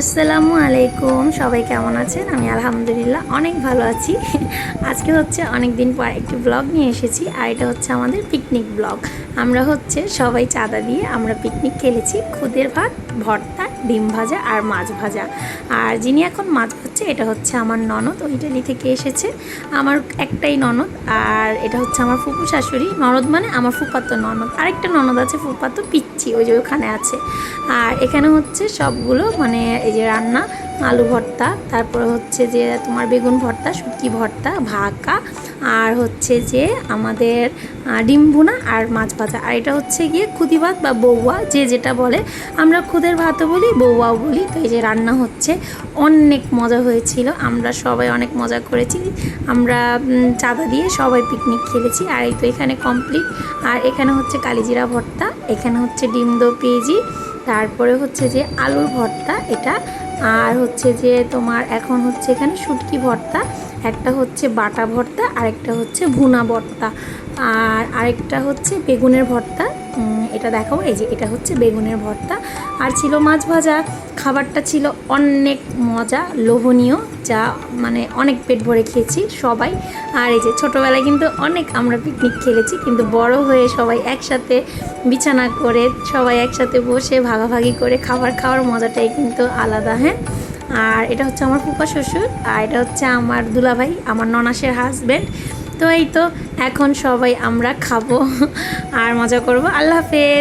আসসালামু আলাইকুম। সবাই কেমন আছেন? আমি আলহামদুলিল্লাহ অনেক ভালো আছি। আজকে হচ্ছে অনেক দিন পর একটি ব্লগ নিয়ে এসেছি আর এটা হচ্ছে আমাদের পিকনিক ব্লগ আমরা হচ্ছে সবাই চাঁদা দিয়ে আমরা পিকনিক খেলেছি। খুদের ভাত, ভর্তা ডিম ভাজা আর মাছ ভাজা। আর যিনি এখন মাছ ভাজছে, এটা হচ্ছে আমার ননদ ওই ইটালি থেকে এসেছে। আমার একটাই ননদ, আর এটা হচ্ছে আমার ফুপু শাশুড়ি। ননদ মানে আমার ফুপাতো ননদ। আরেকটা ননদ আছে, ফুপাতো পিচ্ছি ওই যে ওখানে আছে। আর এখানে হচ্ছে সবগুলো মানে এই যে রান্না আলু ভর্তা, তারপর হচ্ছে যে তোমার বেগুন ভর্তা, শুটকি ভর্তা, ভাকা, আর হচ্ছে যে আমাদের ডিম ভুনা আর মাছ ভাজা। আর এটা হচ্ছে গিয়ে খুদি ভাত বা বৌয়া যে যেটা বলে। আমরা খুদের ভাতও বলি বৌয়াও বলি। তো এই যে রান্না হচ্ছে, অনেক মজা হয়েছিল। আমরা সবাই অনেক মজা করেছি। আমরা চাঁদা দিয়ে সবাই পিকনিক খেলেছি। আর এই তো এখানে কমপ্লিট আর এখানে হচ্ছে কালিজিরা ভর্তা, এখানে হচ্ছে ডিম দো পেঁয়াজি, তারপরে হচ্ছে যে আলুর ভর্তা, এটা আর হচ্ছে যে তোমার এখন হচ্ছে এখানে শুটকি ভর্তা, একটা হচ্ছে বাটা ভর্তা, আরেকটা হচ্ছে ভুনা ভর্তা। আর আরেকটা হচ্ছে বেগুনের ভর্তা। এটা দেখাবো, এই যে এটা হচ্ছে বেগুনের ভর্তা। আর ছিল মাছ ভাজা। খাবারটা ছিল অনেক মজা, লোভনীয়, যা মানে অনেক পেট ভরে খেয়েছি সবাই। আর এই যে ছোটোবেলায় কিন্তু অনেক আমরা পিকনিক খেলেছি, কিন্তু বড় হয়ে সবাই একসাথে বিছানা করে, সবাই একসাথে বসে ভাগাভাগি করে খাবার খাওয়ার মজাটাই কিন্তু আলাদা হ্যাঁ? আর এটা হচ্ছে আমার ফুপা শ্বশুর, আর এটা হচ্ছে আমার দুলাভাই, আমার ননাসের হাজব্যান্ড তো এই তো, এখন সবাই আমরা খাব আর মজা করব। আল্লাহ হাফেজ!